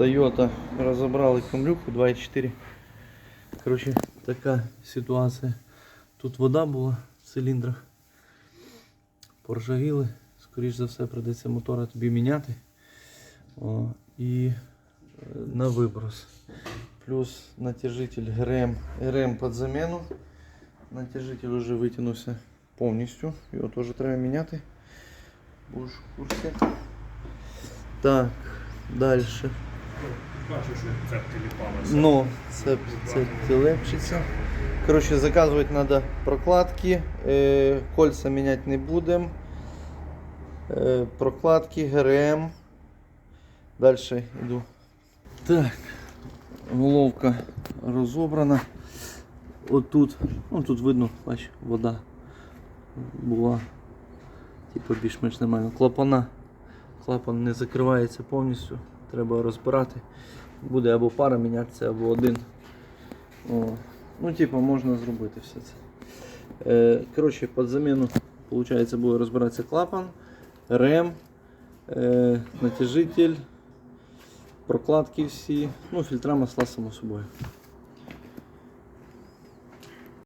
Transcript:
Toyota розібрали камлюху 2.4. Коротше, така ситуація. Тут вода була в циліндрах. Поржавіли. Скоріш за все придеться мотора тобі міняти. О, і е, на виброс. Плюс натяжитель ГРМ, ГРМ під заміну. Натяжитель вже витягнувся повністю. Його теж треба міняти. Будеш в курсі. Так, далі. Бачу, що це. Ну, це, це тілепчиться. Коротше, заказувати треба прокладки. Е, кольця міняти не будемо. Е, прокладки, ГРМ. Далі йду. Так, головка розобрана. Отут, ну тут видно, бач, вода була. Типу більш-менш нормально. Клапана. Клапан не закривається повністю. Треба розбирати. Буде або пара мінятися, або один. О. Ну, типу, можна зробити все це. Е, коротше, під заміну виходить, буде розбиратися клапан, рем, е, натяжитель, прокладки всі, ну, фільтра масла само собою.